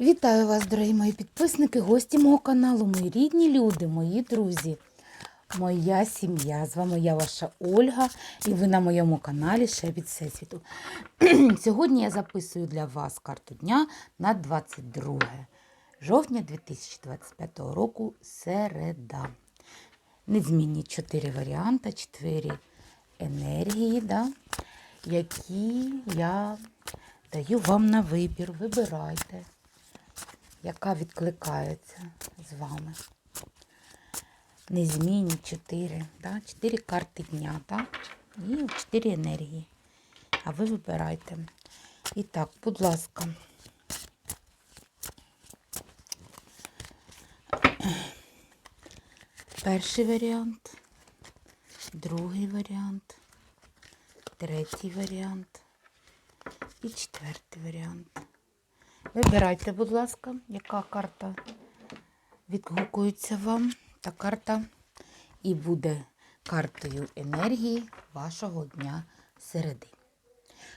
Вітаю вас, дорогі мої підписники, гості мого каналу, мої рідні люди, мої друзі, моя сім'я. З вами я, ваша Ольга, і ви на моєму каналі Шепіт Всесвіту. Сьогодні я записую для вас карту дня на 22 жовтня 2025 року середа. Незмінні чотири варіанти, чотири енергії, да, які я даю вам на вибір. Вибирайте яка відкликається з вами. Незмінні 4, да? 4 карти дня, так? І 4 енергії. А ви вибирайте. І так, будь ласка. Перший варіант, другий варіант, третій варіант і четвертий варіант. Вибирайте, будь ласка, яка карта відгукується вам. Та карта і буде картою енергії вашого дня середи.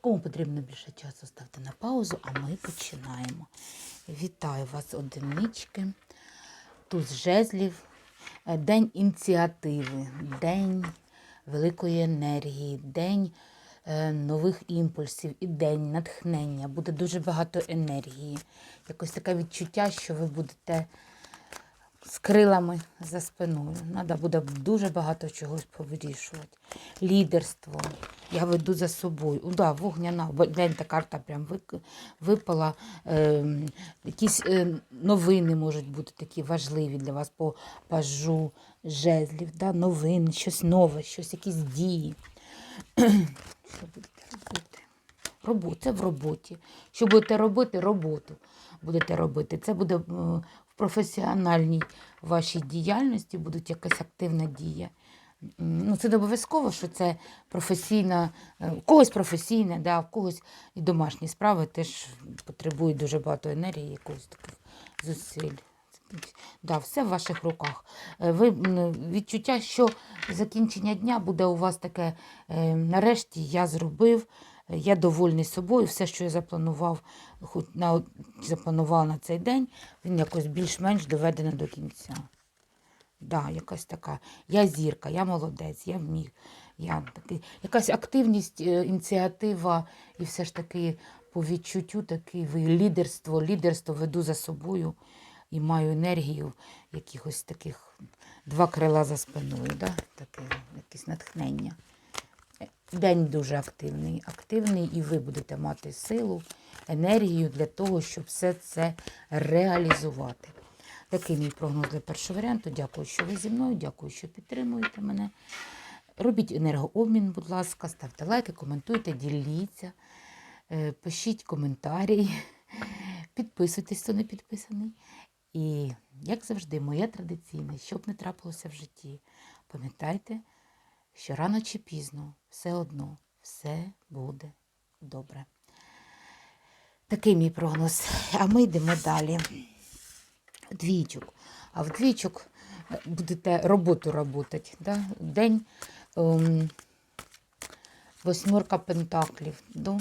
Кому потрібно більше часу, ставте на паузу, а ми починаємо. Вітаю вас, одинички, туз жезлів, день ініціативи, день великої енергії, день нових імпульсів і день натхнення. Буде дуже багато енергії. Якось таке відчуття, що ви будете з крилами за спиною. Треба буде дуже багато чогось повирішувати. Лідерство. Я веду за собою. О, да, вогняна. День та карта прям випала. Е, якісь е, новини можуть бути такі важливі для вас по пажу жезлів, да, новини, щось нове, щось, якісь дії. Що будете робити? Робота, в роботі. Що будете робити, роботу будете робити. Це буде е, в професіональній вашій діяльності, буде якась активна дія. Ну, це не обов'язково, що це професійна, е, у когось професійне, да, в когось і домашні справи теж потребують дуже багато енергії, якогось таких зусиль. Да, все в ваших руках. Е, Ви відчуття, що закінчення дня буде у вас таке, е, нарешті я зробив, я довольний собою, все, що я запланував, хоч на, запланував на цей день, він якось більш-менш доведений до кінця. Да, якась така. Я зірка, я молодець, я вміг. Я такий, якась активність, е, ініціатива і все ж таки по відчуттю таке ви лідерство, лідерство веду за собою і маю енергію якихось таких два крила за спиною, да? таке якесь натхнення. День дуже активний. Активний, і ви будете мати силу, енергію для того, щоб все це реалізувати. Такий мій прогноз для першого варіанту. Дякую, що ви зі мною, дякую, що підтримуєте мене. Робіть енергообмін, будь ласка, ставте лайки, коментуйте, діліться, е, пишіть коментарі, підписуйтесь, хто не підписаний. І, як завжди, моє традиційне, що б не трапилося в житті, пам'ятайте, що рано чи пізно все одно все буде добре. Такий мій прогноз. А ми йдемо далі. Двічок. А в двічок будете роботу робити. Да? День ем, восьмерка пентаклів. Да?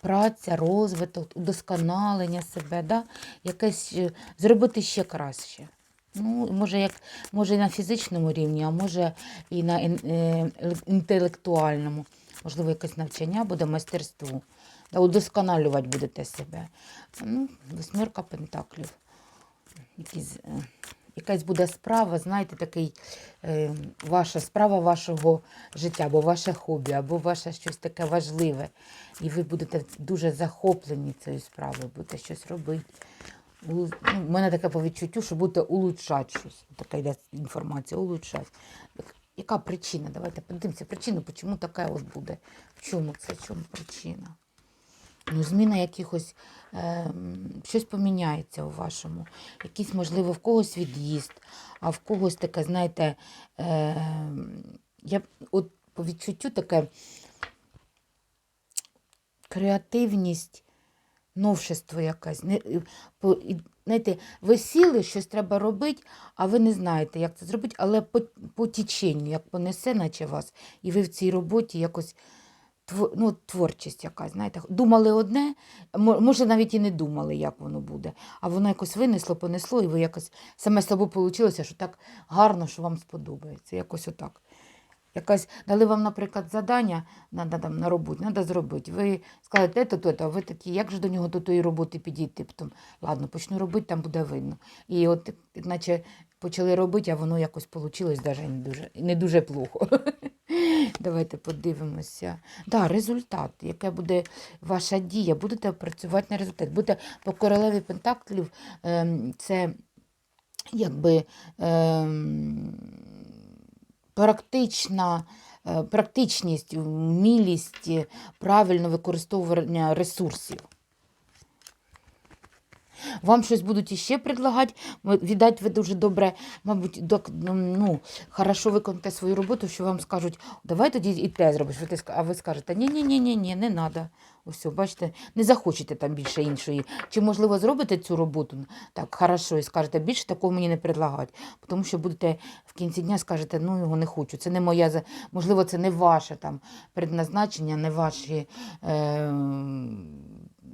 Праця, розвиток, удосконалення себе, да? якесь е, зробити ще краще. Ну, може, як, може і на фізичному рівні, а може і на е, інтелектуальному. Можливо, якесь навчання буде майстерству. Да, удосконалювати будете себе. Ну, восьмерка пентаклів якісь, е, якась буде справа, знаєте, такий, е, ваша справа вашого життя, або ваше хобі, або ваше щось таке важливе. І ви будете дуже захоплені цією справою, будете щось робити. У, ну, мене таке по відчуттю, що будете улучшати щось. Така йде інформація, улучшати. Яка причина? Давайте подивимося причину, чому така от буде. В чому це? В чому причина? Ну, зміна якихось, е, щось поміняється у вашому. Якийсь, можливо, в когось від'їзд, а в когось таке, знаєте, е, я от по відчуттю таке креативність, новшество якесь. Знаєте, ви сіли, щось треба робити, а ви не знаєте, як це зробити, але по, по теченню, як понесе, наче вас, і ви в цій роботі якось ну, творчість якась, знаєте, думали одне, може навіть і не думали, як воно буде, а воно якось винесло, понесло, і ви якось саме з собою вийшло, що так гарно, що вам сподобається. Якось отак. Якась дали вам, наприклад, завдання надо, там, на роботі, треба зробити. Ви скажете, то, то, то, а ви такі, як же до нього до тої роботи підійти? Потім, ладно, почну робити, там буде видно. І от, наче почали робити, а воно якось вийшло навіть не дуже, не дуже плохо. Давайте подивимося. Да, результат, яка буде ваша дія, будете працювати на результат. Будете по королеві Пентаклів, ем, це якби ем, практична, е, практичність, вмілість, е, правильне використовування ресурсів. Вам щось будуть іще предлагати, віддать ви дуже добре, мабуть, док, ну, ну, хорошо виконаєте свою роботу, що вам скажуть, давай тоді і те зробиш. А ви скажете, ні, ні, ні, ні, ні, не треба. Ось, бачите, не захочете там більше іншої. Чи, можливо, зробите цю роботу так хорошо і скажете, більше такого мені не предлагати. Тому що будете в кінці дня скажете, ну його не хочу. Це не моя, можливо, це не ваше там предназначення, не ваші. Е-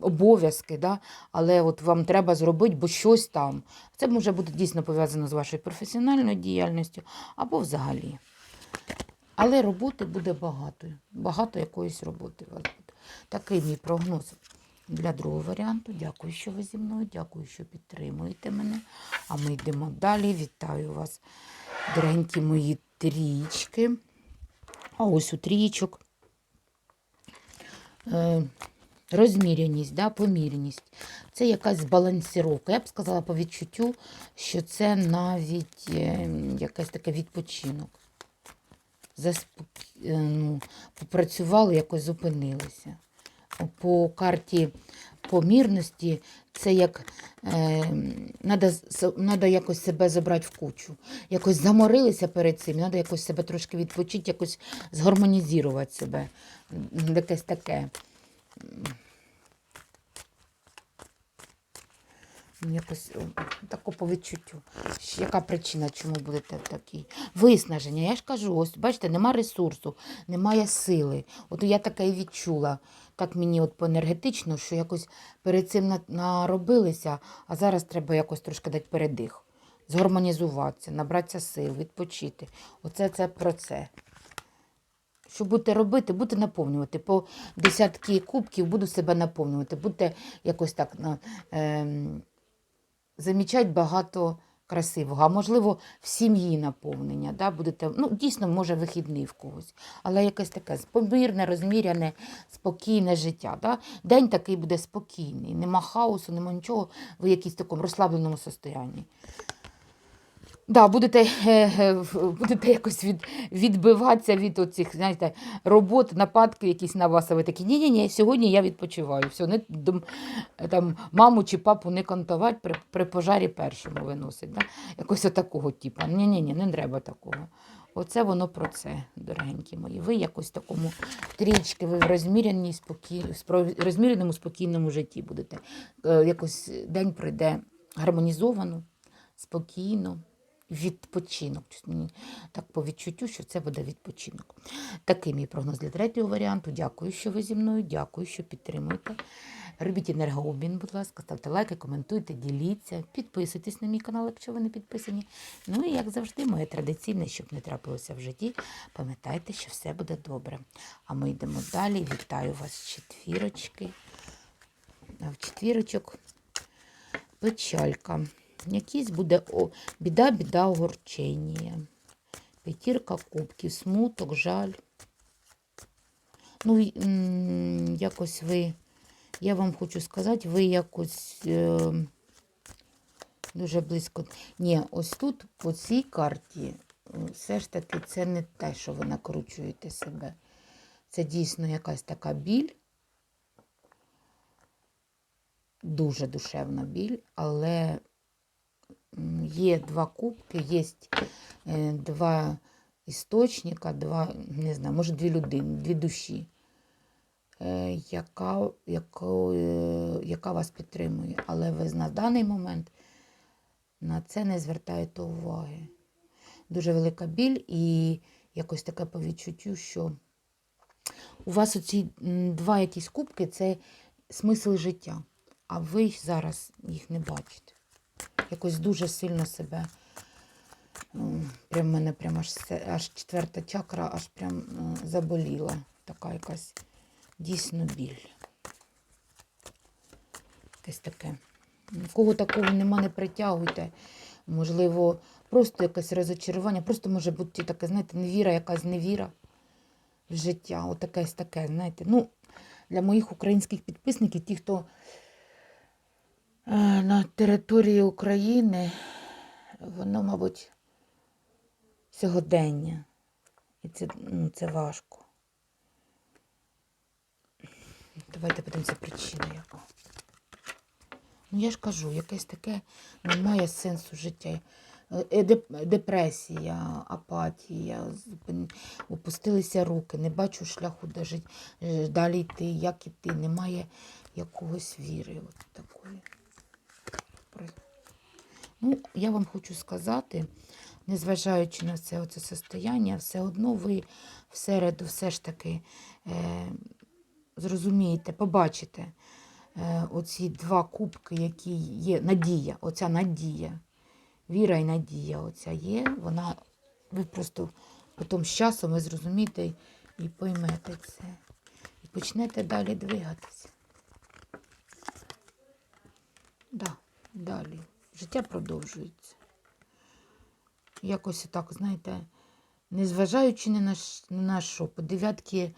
обов'язки, да? але от вам треба зробити, бо щось там. Це може бути дійсно пов'язано з вашою професіональною діяльністю або взагалі. Але роботи буде багато. Багато якоїсь роботи у вас буде. Такий мій прогноз для другого варіанту. Дякую, що ви зі мною. Дякую, що підтримуєте мене. А ми йдемо далі. Вітаю вас, дорогенькі мої трічки. А ось у трічок. Розміряність, да, помірність. Це якась збалансіровка. Я б сказала по відчуттю, що це навіть е, якийсь такий відпочинок. Заспок... е, ну, попрацювали, якось зупинилися. По карті помірності це як е, надо, якось себе забрати в кучу. Якось заморилися перед цим, треба якось себе трошки відпочити, якось згармонізувати себе. Якесь таке. Якось о, тако по відчуттю. Яка причина, чому будете такі? Виснаження. Я ж кажу, ось бачите, нема ресурсу, немає сили. От я таке і відчула. Так мені от по енергетично, що якось перед цим наробилися, а зараз треба якось трошки дати передих. Згармонізуватися, набратися сил, відпочити. Оце це про це. Що будете робити, будете наповнювати. По десятки кубків буду себе наповнювати. Будете якось так на, ем, замічати багато красивого. А можливо, в сім'ї наповнення. Да? Будете, ну, дійсно, може, вихідний в когось. Але якесь таке помірне, розміряне, спокійне життя. Да? День такий буде спокійний. Нема хаосу, нема нічого. Ви в якійсь такому розслабленому состоянні. Да, будете, е, е, будете якось від, відбиватися від оцих, знаєте, робот, нападки якісь на вас, а ви такі, ні-ні, ні сьогодні я відпочиваю. Все, не, там, маму чи папу не кантувати, при, при пожарі першому виносить. Да? Якось отакого типу. Ні-ні, не треба такого. Оце воно про це, дорогенькі мої. Ви якось такому трічки, ви в розміряній, спокій, розміряному спокійному житті будете. Е, Якось день пройде гармонізовано, спокійно. Відпочинок. Так по відчуттю, що це буде відпочинок. Такий мій прогноз для третього варіанту. Дякую, що ви зі мною. Дякую, що підтримуєте. Робіть енергообмін, будь ласка, ставте лайки, коментуйте, діліться, підписуйтесь на мій канал, якщо ви не підписані. Ну і як завжди, моє традиційне, щоб не трапилося в житті. Пам'ятайте, що все буде добре. А ми йдемо далі. Вітаю вас четвірочки. В четвірочок печалька. Якийсь буде біда, біда, огорчення. П'ятірка кубків, смуток, жаль. Ну, якось ви, я вам хочу сказати, ви якось е, дуже близько. Ні, ось тут, по цій карті, все ж таки, це не те, що ви накручуєте себе. Це дійсно якась така біль. Дуже душевна біль, але є два кубки, є е, два істочника, два, не знаю, може дві людини, дві душі, е, яка, е, яка вас підтримує. Але ви на даний момент на це не звертаєте уваги. Дуже велика біль і якось таке по відчуттю, що у вас оці два якісь кубки це смисл життя. А ви зараз їх не бачите. Якось дуже сильно себе. Прям в мене прям аж, аж четверта чакра аж прям заболіла. Така якась дійсно біль. Якесь таке. Кого такого нема, не притягуйте. Можливо, просто якесь розочарування, просто може бути таке, знаєте, невіра, якась невіра в життя. Отакесь таке, знаєте. Ну, для моїх українських підписників, ті, хто на території України, воно, мабуть, сьогодення. І це, ну, це важко. Давайте подивимося причина яка. Ну, я ж кажу, якесь таке немає сенсу життя. Е, Депресія, апатія, опустилися руки, не бачу шляху де жить, е, далі йти, як іти, немає якогось віри. От такої. Ну, я вам хочу сказати, незважаючи на все оце состояння, все одно ви всереду все ж таки е, зрозумієте, побачите е, оці два кубки, які є, надія, оця надія, віра і надія оця є, вона, ви просто потім з часом ви зрозумієте і поймете це. І почнете далі двигатися. Да, далі. Життя продовжується. Якось так, знаєте, незважаючи ні на, що, по дев'ятки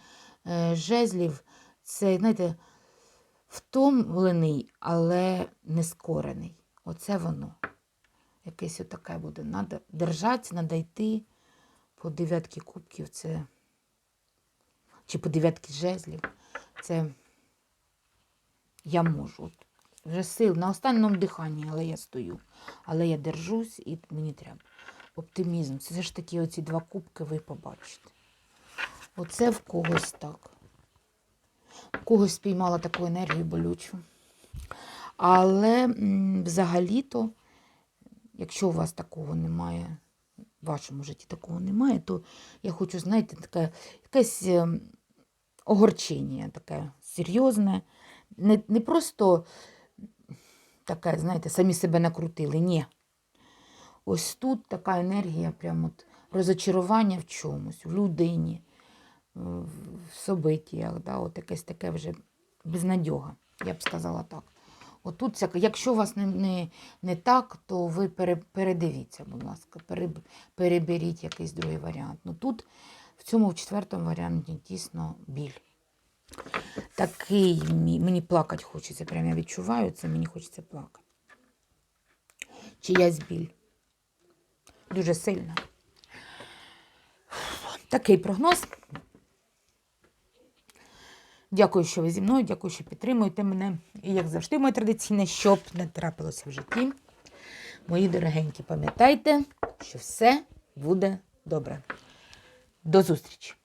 е, жезлів, це, знаєте, втомлений, але не скорений. Оце воно. Якесь отаке буде. Надо держатися, треба йти по дев'ятки кубків. Це... Чи по дев'ятки жезлів. Це я можу. От. Вже сил на останньому диханні, але я стою. Але я держусь і мені треба. Оптимізм. Це ж такі оці два кубки ви побачите. Оце в когось так. В когось спіймала таку енергію болючу. Але взагалі-то, якщо у вас такого немає, в вашому житті такого немає, то я хочу, знаєте, таке якесь ем, огорчення таке серйозне. Не, не просто таке, знаєте, самі себе накрутили. Ні. Ось тут така енергія, прям от розочарування в чомусь, в людині, в собитіях, да, от якесь таке вже безнадьога, я б сказала так. Отут, якщо у вас не, не, не так, то ви пере, передивіться, будь ласка, пере, переберіть якийсь другий варіант. Ну тут, в цьому четвертому варіанті дійсно біль. Такий мені плакати хочеться, прям я відчуваю це, мені хочеться плакати. Чиясь біль. Дуже сильно. Такий прогноз. Дякую, що ви зі мною, дякую, що підтримуєте мене. І як завжди, моє традиційне, щоб не трапилося в житті. Мої дорогенькі, пам'ятайте, що все буде добре. До зустрічі!